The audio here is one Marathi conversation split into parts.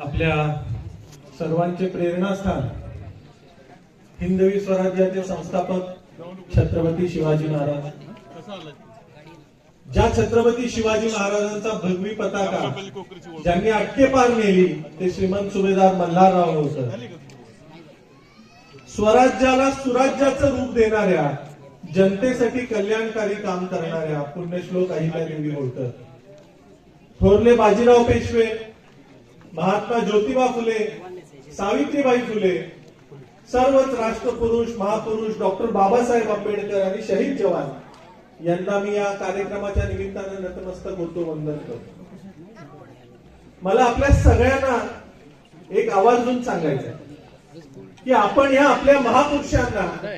आपल्या सर्वांचे प्रेरणास्थान हिंदवी स्वराज्याचे संस्थापक छत्रपती शिवाजी महाराज. ज्या छत्रपती शिवाजी महाराजांचा भगवी पताका ज्यांनी अटकेपार नेली ते श्रीमंत सुभेदार मल्हारराव होत. स्वराज्याला सुराज्याचं रूप देणाऱ्या जनतेसाठी कल्याणकारी काम करणाऱ्या पुण्यश्लोक अहिल्यादेवी होळकर थोरले बाजीराव पेशवे महात्मा ज्योतिबा फुले सावित्रीबाई फुले सर्वच राष्ट्रपुरुष महापुरुष डॉक्टर बाबासाहेब आंबेडकर आणि शहीद जवान यांना मी या कार्यक्रमाच्या निमित्तानं नतमस्तक होतो वंदन करतो. मला आपल्या सगळ्यांना एक आवाजून सांगायचं आहे की आपण या आपल्या महापुरुषांना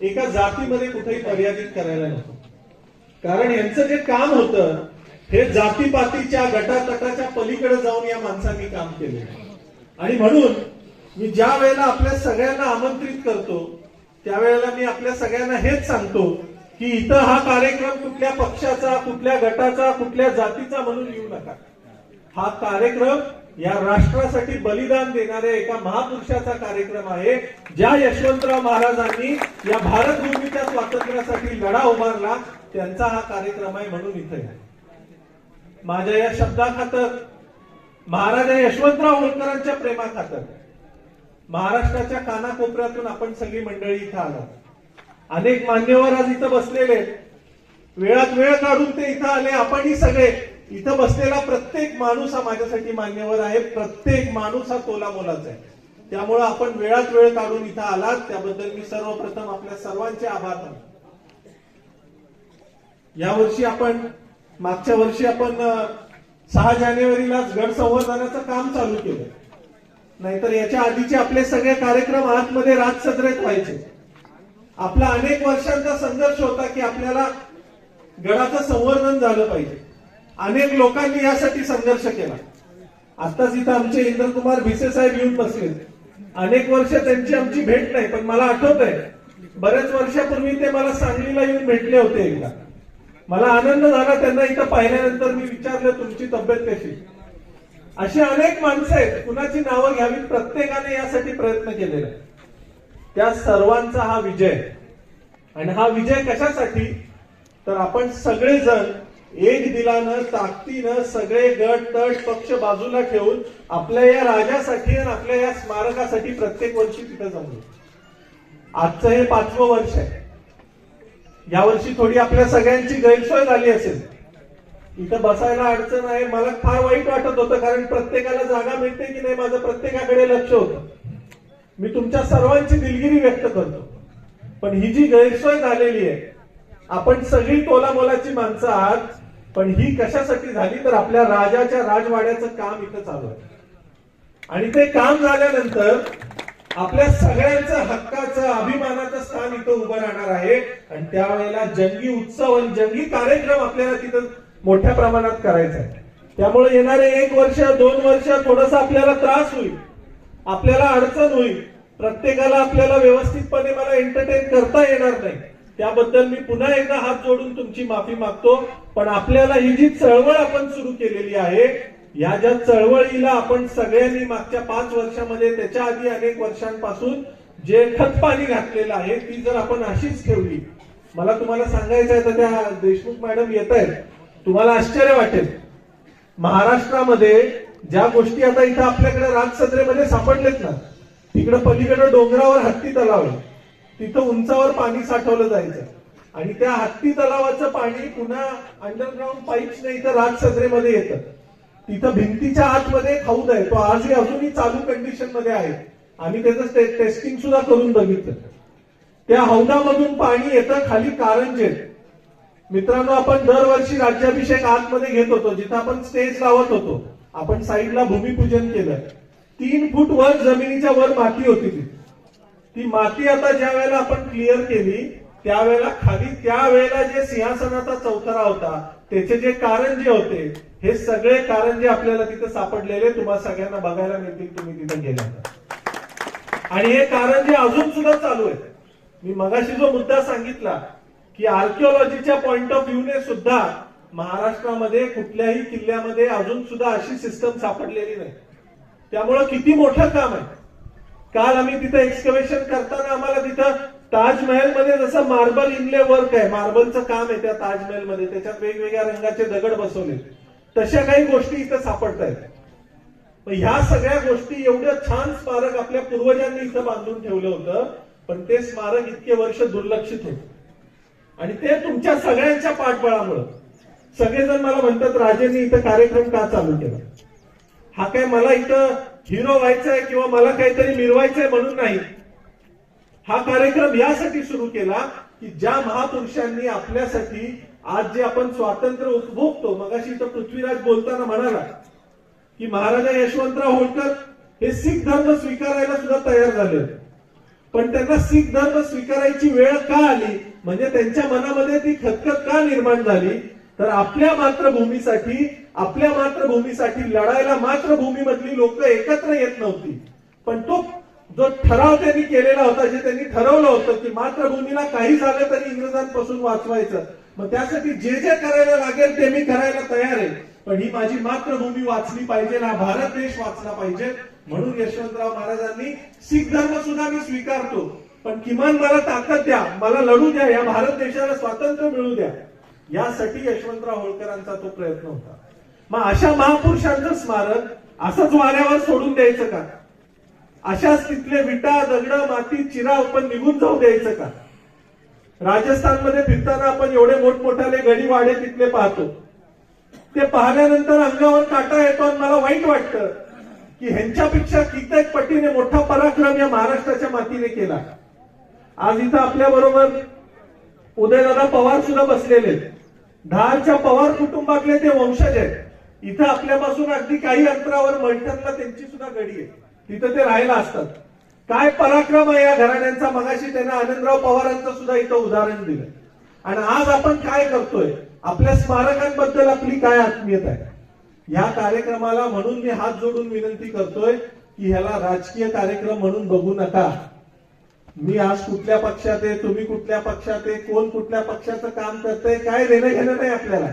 एका जातीमध्ये कुठेही मर्यादित करायला नको. कारण यांचं जे काम होतं हे जातीपातीच्या गटातटाच्या पलीकडे जाऊन या माणसांनी काम केले आणि म्हणून मी ज्या वेळेला आपल्या सगळ्यांना आमंत्रित करतो त्यावेळेला मी आपल्या सगळ्यांना हेच सांगतो की इथं हा कार्यक्रम कुठल्या पक्षाचा कुठल्या गटाचा कुठल्या जातीचा म्हणून येऊ नका. हा कार्यक्रम या राष्ट्रासाठी बलिदान देणाऱ्या एका महापुरुषाचा कार्यक्रम आहे ज्या यशवंतराव महाराजांनी या भारत भूमीच्या स्वातंत्र्यासाठी लढा उभारला त्यांचा हा कार्यक्रम आहे म्हणून इथे आहे माझ्या या शब्दाखातर महाराजा यशवंतराव होळकरांच्या प्रेमाखातर महाराष्ट्राच्या कानाकोपऱ्यातून आपण सगळी मंडळी इथं आलात अनेक मान्यवर आज इथं बसलेले वेळात वेळ काढून ते इथं आले. आपणही सगळे इथं बसलेला प्रत्येक माणूस हा माझ्यासाठी मान्यवर आहे. प्रत्येक माणूस हा तोला मोलाचा आहे. त्यामुळं आपण वेळात वेळ काढून इथं आलात. त्याबद्दल मी सर्वप्रथम आपल्या सर्वांचे आभार मानतो. यावर्षी आपण मागच्या वर्षी आपण सहा जानेवारीलाच गड संवर्धनाचं काम चालू केलं. नाहीतर याच्या आधीचे आपले सगळे कार्यक्रम आतमध्ये राजसदरेत व्हायचे. आपला अनेक वर्षांचा संघर्ष होता की आपल्याला गडाचं संवर्धन झालं पाहिजे. अनेक लोकांनी यासाठी संघर्ष केला. आत्ताच इथं आमचे इंद्रकुमार भिसे साहेब येऊन बसले अनेक वर्ष त्यांची आमची भेट नाही पण मला आठवत आहे बऱ्याच वर्षापूर्वी ते मला सांगलीला येऊन भेटले होते एकदा. मला आनंद झाला त्यांना इथं पाहिल्यानंतर मी विचारलं तुमची तब्येत कशी? अशी अनेक माणसं आहेत कुणाची नावं घ्यावी प्रत्येकाने यासाठी प्रयत्न केलेला आहे. त्या सर्वांचा हा विजय. आणि हा विजय कशासाठी? तर आपण सगळेजण एक दिलानं ताकदीनं सगळे गट तट पक्ष बाजूला ठेवून आपल्या या राजासाठी आणि आपल्या या स्मारकासाठी प्रत्येक वर्षी तिथं जमलो आजचं हे पाचवं वर्ष आहे. यावर्षी थोडी आपल्या सगळ्यांची गैरसोय झाली असेल. इथं बसायला अडचण आहे. मला फार वाईट वाटत होतं कारण प्रत्येकाला जागा मिळते की नाही माझं प्रत्येकाकडे लक्ष होतं. मी तुमच्या सर्वांची दिलगिरी व्यक्त करतो. पण ही जी गैरसोय झालेली आहे आपण सगळी तोला मोलाची माणसं आहात पण ही कशासाठी झाली तर आपल्या राजाच्या राजवाड्याचं काम इथं चालू आहे. आणि ते काम झाल्यानंतर आपल्या सगळ्यांचं हक्काचं अभिमानाचं स्थान इथं उभं राहणार आहे. आणि त्यावेळेला जंगी उत्सव आणि जंगी कार्यक्रम आपल्याला तिथं मोठ्या प्रमाणात करायचा आहे. त्यामुळे येणारे एक वर्ष दोन वर्ष थोडस आपल्याला त्रास होईल. आपल्याला अडचण होईल. प्रत्येकाला आपल्याला व्यवस्थितपणे मला एंटरटेन करता येणार नाही. त्याबद्दल मी पुन्हा एकदा हात जोडून तुमची माफी मागतो. पण आपल्याला ही जी चळवळ आपण सुरू केलेली आहे या ज्या चळवळीला आपण सगळ्यांनी मागच्या पाच वर्षामध्ये त्याच्या आधी अनेक वर्षांपासून जे खतपाणी घातलेलं आहे ती जर आपण अशीच ठेवली मला तुम्हाला सांगायचं आहे तर त्या देशमुख मॅडम येत आहेत. तुम्हाला आश्चर्य वाटेल. महाराष्ट्रामध्ये ज्या गोष्टी आता इथं आपल्याकडे राजसत्रेमध्ये सापडलेत ना तिकडे पलीकडे डोंगरावर हत्ती तलाव आहे. तिथं उंचावर पाणी साठवलं जायचं. आणि त्या हत्ती तलावाचं पाणी पुन्हा अंडरग्राऊंड पाईप्सने इथं राजसत्रेमध्ये येतं. तिथं भिंतीच्या आतमध्ये एक हौद आहे तो आजही अजूनही चालू कंडिशनमध्ये आहे. आम्ही त्याचं टेस्टिंग सुद्धा करून बघितलं. त्या हौदामधून पाणी येतं खाली कारंजेत मित्रांनो आपण दरवर्षी राज्याभिषेक आतमध्ये घेत होतो. जिथं आपण स्टेज लावत होतो. आपण साईडला भूमिपूजन केलं. तीन फूट वर जमिनीच्या वर माती होती ती. ती माती आता ज्या वेळेला आपण क्लिअर केली त्यावेळेला खाली त्यावेळेला जे सिंहासनाचा चौथरा होता त्याचे जे कारंजे होते हे सगळे कारंजे आपल्याला तिथे सापडलेले तुम्हाला सगळ्यांना बघायला मिळतील तुम्ही तिथे गेल्यानंतर आणि हे कारंजे अजून सुद्धा चालू आहेत. मी मगाशी जो मुद्दा सांगितला की आर्किओलॉजीच्या पॉइंट ऑफ व्ह्यूने सुद्धा महाराष्ट्रामध्ये कुठल्याही किल्ल्यामध्ये अजून सुद्धा अशी सिस्टम सापडलेली नाही. त्यामुळं किती मोठं काम आहे. काल आम्ही तिथं एक्सकवेशन करताना आम्हाला तिथं ताजमहलमध्ये जसं मार्बल इनले वर्क आहे मार्बलचं काम आहे त्या ताजमहलमध्ये त्याच्यात वेगवेगळ्या रंगाचे दगड बसवले. तशा काही गोष्टी इथं सापडत आहेत ह्या सगळ्या गोष्टी एवढं छान स्मारक आपल्या पूर्वजांनी इथं बांधून ठेवलं होतं पण ते स्मारक इतके वर्ष दुर्लक्षित होते. आणि ते तुमच्या सगळ्यांच्या पाठबळामुळं. सगळेजण मला म्हणतात राजेंनी इथं कार्यक्रम का चालू केला? हा काय मला इथं हिरो व्हायचा आहे किंवा मला काहीतरी मिरवायचंय म्हणून नाही. हा कार्यक्रम यासाठी सुरू केला की ज्या महापुरुषांनी आपल्यासाठी आज जे आपण स्वातंत्र्य उपभोगतो मगाशी तर पृथ्वीराज बोलताना म्हणाला की महाराजा यशवंतराव होळकर हे सिख धर्म स्वीकारायला सुद्धा तयार झाले. होते. पण त्यांना सिख धर्म स्वीकारायची वेळ का आली? म्हणजे त्यांच्या मनामध्ये ती खतखत का निर्माण झाली? तर आपल्या मातृभूमीसाठी आपल्या मातृभूमीसाठी लढायला मातृभूमीमधली लोक एकत्र येत नव्हती. पण तो जो ठराव त्यांनी केलेला होता जे त्यांनी ठरवलं होतं की मातृभूमीला काही झालं तरी इंग्रजांपासून वाचवायचं. मग त्यासाठी जे जे करायला लागेल ते मी करायला तयार आहे. पण ही माझी मातृभूमी वाचली पाहिजे हा भारत देश वाचला पाहिजे. म्हणून यशवंतराव महाराजांनी सिख धर्म सुद्धा मी स्वीकारतो. पण किमान मला ताकद द्या मला लढू द्या या भारत देशाला स्वातंत्र्य मिळू द्या. यासाठी यशवंतराव होळकरांचा तो प्रयत्न होता. मग अशा महापुरुषांचं स्मारक असंच वाऱ्यावर सोडून द्यायचं का? अशाच तिथले विटा दगड माती चिरा आपण निघून जाऊ द्यायचं का? राजस्थानमध्ये फिरताना आपण एवढे मोठमोठाले गडी वाडे तिथले पाहतो. ते पाहिल्यानंतर अंगावर काटा येतो आणि मला वाईट वाटतं की ह्यांच्यापेक्षा कित्येक पटीने मोठा पराक्रम या महाराष्ट्राच्या मातीने केला. आज इथं आपल्या बरोबर उदयदादा पवार सुद्धा बसलेले आहेत. धारच्या पवार कुटुंबातले ते वंशज आहेत. इथं आपल्यापासून अगदी काही अंतरावर मलठणला त्यांची सुद्धा गडी आहे तिथं ते राहायला असतात काय पराक्रम आहे या घराण्यांचा? मगाशी त्यांना आनंदराव पवारांचं सुद्धा इथं उदाहरण दिलं. आणि आज आपण काय करतोय? आपल्या स्मारकांबद्दल आपली काय आत्मीयता आहे? या कार्यक्रमाला म्हणून मी हात जोडून विनंती करतोय की ह्याला राजकीय कार्यक्रम म्हणून बघू नका. मी आज कुठल्या पक्षात आहे? तुम्ही कुठल्या पक्षात आहे? कोण कुठल्या पक्षाचं काम करतंय? काय देणं घेणं नाही आपल्याला.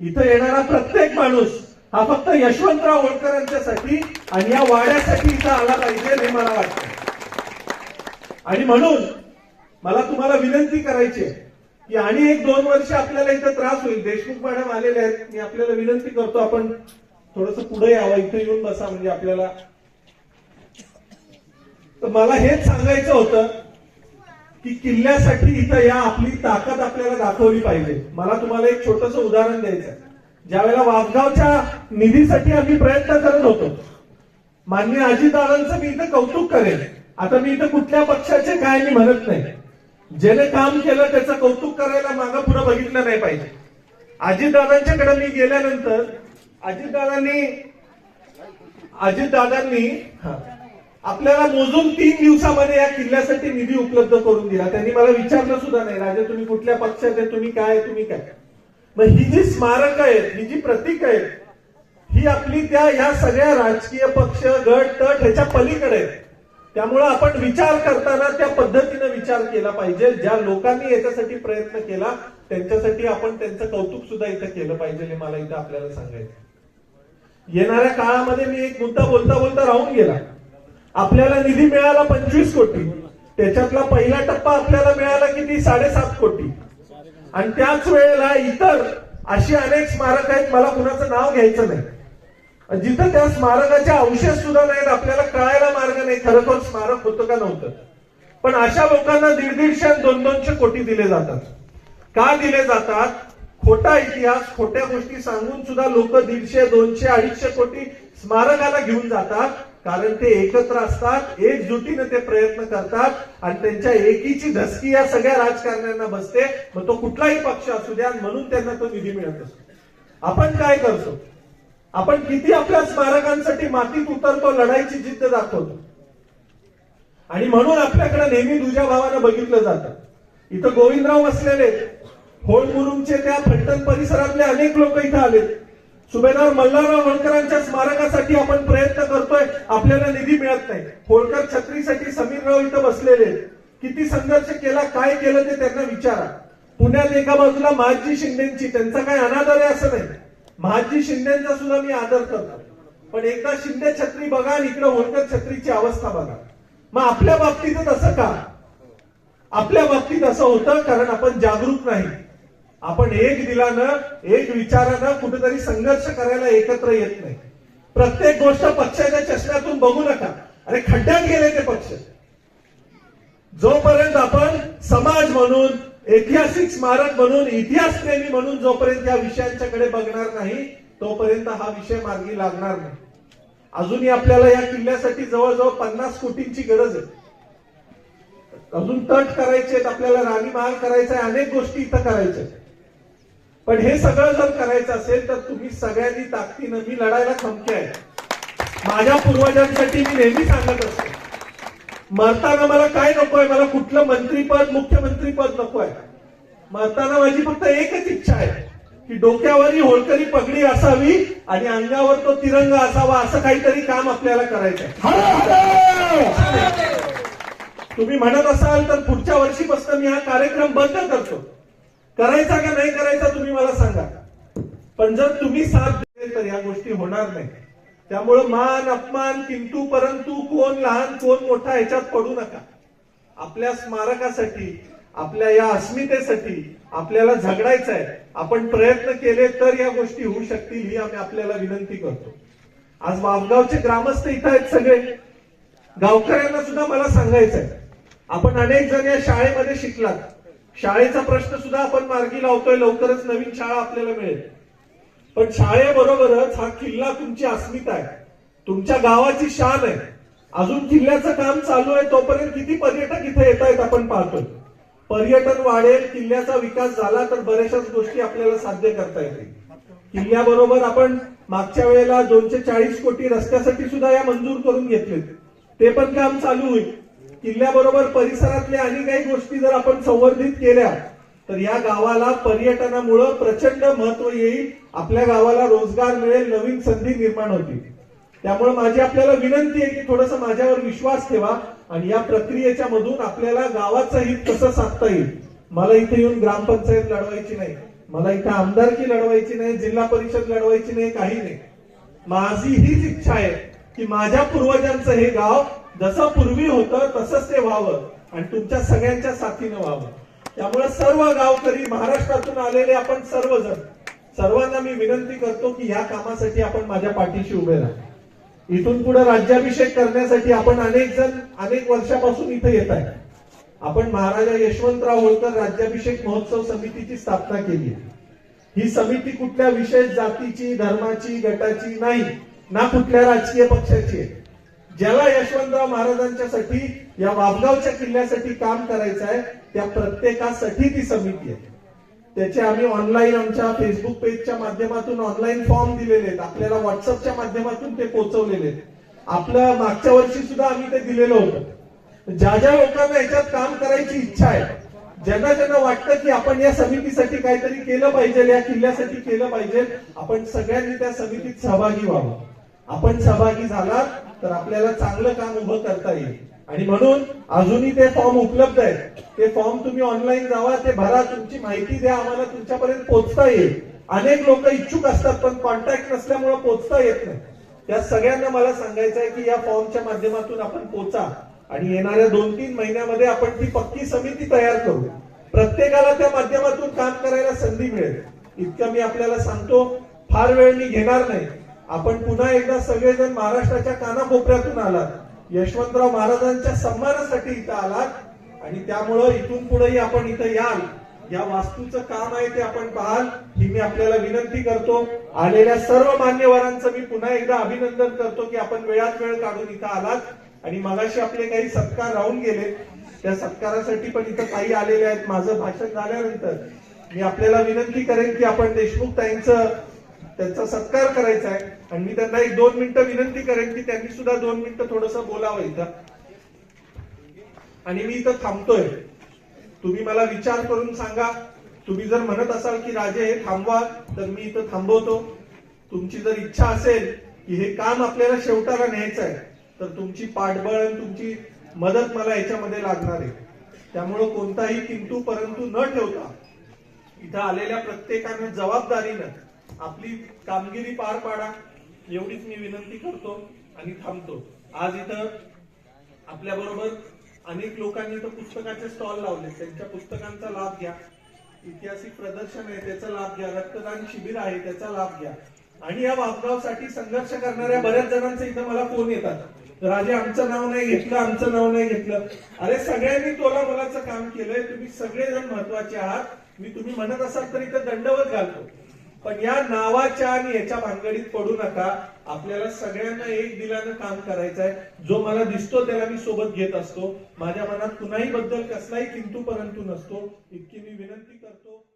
इथं येणारा प्रत्येक माणूस हा फक्त यशवंतराव होळकरांच्यासाठी आणि या वाड्यासाठी इथं आला पाहिजे हे मला वाटतं आणि म्हणून मला तुम्हाला विनंती करायची आहे की आणि एक दोन वर्ष आपल्याला इथं त्रास होईल. देशमुख मॅडम आलेले आहेत. मी आपल्याला विनंती करतो आपण थोडस पुढे यावं. इथं येऊन बसा म्हणजे आपल्याला. तर मला हेच सांगायचं होतं की किल्ल्यासाठी इथं या आपली ताकद आपल्याला दाखवली पाहिजे. मला तुम्हाला एक छोटस उदाहरण द्यायचं ज्यावेळेला वाघगावच्या निधीसाठी आम्ही प्रयत्न करत होतो. मान्य अजितदादांचं मी इथं कौतुक करेन. आता मी इथं कुठल्या पक्षाचे काय मी म्हणत नाही. ज्याने काम केलं त्याचं कौतुक करायला मागं पुढे बघितलं नाही पाहिजे. अजितदादांच्याकडे मी गेल्यानंतर अजितदादांनी अजितदादांनी आपल्याला मोजून तीन दिवसामध्ये या किल्ल्यासाठी निधी उपलब्ध करून दिला. त्यांनी मला विचारलं सुद्धा नाही राजा तुम्ही कुठल्या पक्षात आहे तुम्ही काय? तुम्ही काय? मग ही जी स्मारक आहेत ही जी प्रतीक आहेत ही आपली त्या या सगळ्या राजकीय पक्ष गट तट ह्याच्या पलीकडे आहेत. त्यामुळं आपण विचार करताना त्या पद्धतीने विचार केला पाहिजे. ज्या लोकांनी याच्यासाठी प्रयत्न केला त्यांच्यासाठी आपण त्यांचं कौतुक सुद्धा इथं केलं पाहिजे हे मला इथं आपल्याला सांगायचं येणाऱ्या काळामध्ये मी एक मुद्दा बोलता बोलता राहून गेला. आपल्याला निधी मिळाला पंचवीस कोटी. त्याच्यातला पहिला टप्पा आपल्याला मिळाला किती? साडेसात कोटी. आणि त्याच वेळेला इतर अशी अनेक स्मारक आहेत मला कुणाचं नाव घ्यायचं नाही. जिथं त्या स्मारकाचे अवशेष सुद्धा नाहीत आपल्याला कळायला मार्ग नाही खरोखर स्मारक होतं का नव्हतं. पण अशा लोकांना दीड दीडशे आणि दोन दोनशे कोटी दिले जातात. का दिले जातात? खोटा इतिहास खोट्या गोष्टी सांगून सुद्धा लोक दीडशे दोनशे अडीचशे कोटी स्मारकाला घेऊन जातात. कारण ते एकत्र असतात एकजुटीने ते प्रयत्न करतात आणि त्यांच्या एकीची धसकी या सगळ्या राजकारण्यांना बसते. मग तो कुठलाही पक्ष असू द्या म्हणून त्यांना तो निधी मिळत असतो. आपण काय करतो? आपण किती आपल्या स्मारकांसाठी मातीत उतरतो लढाईची जिद्द दाखवतो. आणि म्हणून आपल्याकडे नेहमी दुजा भावानं बघितलं जातं. इथं गोविंदराव असलेले होळमुरुमचे त्या फलटण परिसरातले अनेक लोक इथं आलेत. सुभेदार मल्हारराव होळकरांच्या स्मारकासाठी आपण प्रयत्न करतोय. आपल्याला निधी मिळत नाही. होळकर छत्रीसाठी समीरराव इथं बसलेले किती संघर्ष केला काय केलं ते त्यांना विचारा. पुण्यात एका बाजूला महाजी शिंदेची. त्यांचा काय अनादर आहे असं नाही. महाजी शिंदेचा सुद्धा मी आदर करतो. पण एकदा शिंदे छत्री बघा आणि इकडे होळकर छत्रीची अवस्था बघा. मग आपल्या बाबतीत असं का? आपल्या बाबतीत असं होतं कारण आपण जागरूक नाही. आपण एक दिलानं एक विचारानं कुठेतरी संघर्ष करायला एकत्र येत नाही. प्रत्येक गोष्ट पक्षाच्या चष्म्यातून बघू नका. अरे खड्ड्यात गेले ते पक्ष. जोपर्यंत आपण समाज म्हणून ऐतिहासिक स्मारक म्हणून इतिहास प्रेमी म्हणून जोपर्यंत या विषयांच्याकडे बघणार नाही तोपर्यंत हा विषय मार्गी लागणार नाही. अजूनही आपल्याला या किल्ल्यासाठी जवळजवळ पन्नास कोटींची गरज आहे. अजून तट करायचे आहेत आपल्याला राणीमहाल करायचं आहे अनेक गोष्टी इथं करायच्या आहेत. पण हे सगळं जर करायचं असेल तर तुम्ही सगळ्यांनी ताकदीनं मी लढायला खमके आहे. माझ्या पूर्वजांसाठी मी नेहमी सांगत असतो. मरताना मला काय नकोय मला कुठलं मंत्रीपद मुख्यमंत्रीपद नकोय मरताना माझी फक्त एकच इच्छा आहे की डोक्यावरही होळकरी पगडी असावी आणि अंगावर तो तिरंगा असावा असं काहीतरी काम आपल्याला करायचं तुम्ही म्हणत असाल तर पुढच्या वर्षीपासून मी हा कार्यक्रम बंद करतो. करायचा का नाही करायचा तुम्ही मला सांगा. पण जर तुम्ही साथ दिले तर या गोष्टी होणार नाही. त्यामुळं मान अपमान किंतू परंतु कोण लहान कोण मोठा ह्याच्यात पडू नका. आपल्या स्मारकासाठी आपल्या या अस्मितेसाठी आपल्याला झगडायचं आहे. आपण प्रयत्न केले तर या गोष्टी होऊ शकतील ही आम्ही आपल्याला विनंती करतो. आज वामगावचे ग्रामस्थ इथं आहेत सगळे. गावकऱ्यांना सुद्धा मला सांगायचं आहे आपण अनेक जण या शाळेमध्ये शिकलात. शाळेचा प्रश्न सुद्धा आपण मार्गी लावतोय लवकरच नवीन शाळा आपल्याला मिळेल. पण शाळेबरोबरच हा किल्ला तुमची अस्मिता आहे. तुमच्या गावाची शान आहे. अजून किल्ल्याचं काम चालू आहे तोपर्यंत किती पर्यटक इथे येत आहेत आपण पाहतोय. पर्यटन वाढेल किल्ल्याचा विकास झाला तर बऱ्याचशाच गोष्टी आपल्याला साध्य करता येतील. किल्ल्याबरोबर आपण मागच्या वेळेला दोनशे चाळीस कोटी रस्त्यासाठी सुद्धा या मंजूर करून घेतले ते पण काम चालू होईल. किल्ल्याबरोबर परिसरातल्या आणि काही गोष्टी जर आपण संवर्धित केल्या तर या गावाला पर्यटनामुळं प्रचंड महत्त्व येईल आपल्या गावाला रोजगार मिळेल नवीन संधी निर्माण होतील. त्यामुळे माझी आपल्याला विनंती आहे की थोडस माझ्यावर विश्वास ठेवा आणि या प्रक्रियेच्या मधून आपल्याला गावाचं हित कसं साधता येईल. मला इथे येऊन ग्रामपंचायत लढवायची नाही मला इथे आमदारकी लढवायची नाही जिल्हा परिषद लढवायची नाही काही नाही. माझी हीच इच्छा आहे की माझ्या पूर्वजांचं हे गाव जसं पूर्वी होतं तसंच ते व्हावं आणि तुमच्या सगळ्यांच्या साथीनं व्हावं. त्यामुळे सर्व गावकरी महाराष्ट्रातून आलेले आपण सर्वजण सर्वांना मी विनंती करतो की ह्या कामासाठी आपण माझ्या पाठीशी उभे राहा. इथून पुढे राज्याभिषेक करण्यासाठी आपण अनेक जण अनेक वर्षापासून इथे येत आहे. आपण महाराजा यशवंतराव होळकर राज्याभिषेक महोत्सव समितीची स्थापना केली आहे. ही समिती कुठल्या विशेष जातीची धर्माची गटाची नाही ना कुठल्या राजकीय पक्षाची आहे. ज्याला यशवंतराव महाराजांच्यासाठी या वापगावच्या किल्ल्यासाठी काम करायचं आहे त्या प्रत्येकासाठी ती समिती आहे. त्याचे आम्ही ऑनलाईन आमच्या फेसबुक पेजच्या माध्यमातून ऑनलाईन फॉर्म दिलेले आहेत. आपल्याला व्हॉट्सअपच्या माध्यमातून ते पोहोचवलेले आहेत. आपलं मागच्या वर्षी सुद्धा आम्ही ते दिलेलं होतं. ज्या ज्या लोकांना याच्यात काम करायची इच्छा आहे ज्यांना ज्यांना वाटतं की आपण या समितीसाठी काहीतरी केलं पाहिजे या किल्ल्यासाठी केलं पाहिजे आपण सगळ्यांनी त्या समितीत सहभागी व्हावं. आपण सहभागी झालात तर आपल्याला चांगलं काम उभं करता येईल. आणि म्हणून अजूनही ते फॉर्म उपलब्ध आहेत. ते फॉर्म तुम्ही ऑनलाईन जावा ते भरा तुमची माहिती द्या आम्हाला तुमच्यापर्यंत पोहोचता येईल. अनेक लोक इच्छुक असतात पण कॉन्टॅक्ट नसल्यामुळे पोहोचता येत नाही. त्या सगळ्यांना मला सांगायचं आहे की या फॉर्मच्या माध्यमातून आपण पोचा. आणि येणाऱ्या दोन तीन महिन्यामध्ये आपण ती पक्की समिती तयार करू. प्रत्येकाला त्या माध्यमातून काम करायला संधी मिळेल. इतकं मी आपल्याला सांगतो फार वेळ मी घेणार नाही. आपण पुन्हा एकदा सगळेजण महाराष्ट्राच्या कानाकोपऱ्यातून आलात. यशवंतराव महाराजांच्या सन्मानासाठी इथं आलात. आणि त्यामुळं इथून पुढेही आपण इथं याल. या वास्तूचं काम आहे ते आपण पाहाल ही मी आपल्याला विनंती करतो. आलेल्या सर्व मान्यवरांचं मी पुन्हा एकदा अभिनंदन करतो की आपण वेळात वेळ काढून इथं आलात. आणि मगाशी आपले काही सत्कार राहून गेले. त्या सत्कारासाठी पण इथं काही आलेले आहेत. माझं भाषण झाल्यानंतर मी आपल्याला विनंती करेन की आपण देशमुख ताईंचं त्यांचा सत्कार करायचा आहे. आणि मी त्यांना एक दोन मिनिटं विनंती करेन की त्यांनी सुद्धा दोन मिनिटं थोडस बोलावं इथं आणि मी इथं थांबतोय. तुम्ही मला विचार करून सांगा. तुम्ही जर म्हणत असाल की राजे हे थांबवा तर मी इथं थांबवतो. तुमची जर इच्छा असेल की हे काम आपल्याला शेवटाला न्यायचं आहे तर तुमची पाठबळ आणि तुमची मदत मला याच्यामध्ये लागणार आहे. त्यामुळं कोणताही किंतू परंतु न ठेवता इथं आलेल्या प्रत्येकानं जबाबदारीनं आपली कामगिरी पार पाडा. एवढीच मी विनंती करतो आणि थांबतो. आज इथं आपल्या बरोबर अनेक लोकांनी इथं पुस्तकाचे स्टॉल लावले. त्यांच्या पुस्तकांचा लाभ घ्या. ऐतिहासिक प्रदर्शन आहे त्याचा लाभ घ्या. रक्तदान शिबिर आहे त्याचा लाभ घ्या. आणि या वापगावसाठी संघर्ष करणाऱ्या बऱ्याच जणांचे इथं मला फोन येतात. राजे आमचं नाव नाही घेतलं आमचं नाव नाही घेतलं. अरे सगळ्यांनी तोला मुलाचं काम केलंय. तुम्ही सगळेजण महत्त्वाचे आहात. मी तुम्ही म्हणत असाल तर इथं दंडवत घालतो. पण या नावाच्या आणि याच्या भानगडीत पडू नका. आपल्याला सगळ्यांना एक दिलानं काम करायचं आहे जो मला दिसतो त्याला मी सोबत घेत असतो. माझ्या मनात कुणाही बद्दल कसलाही किंतू परंतु नसतो. इतकी मी विनंती करतो.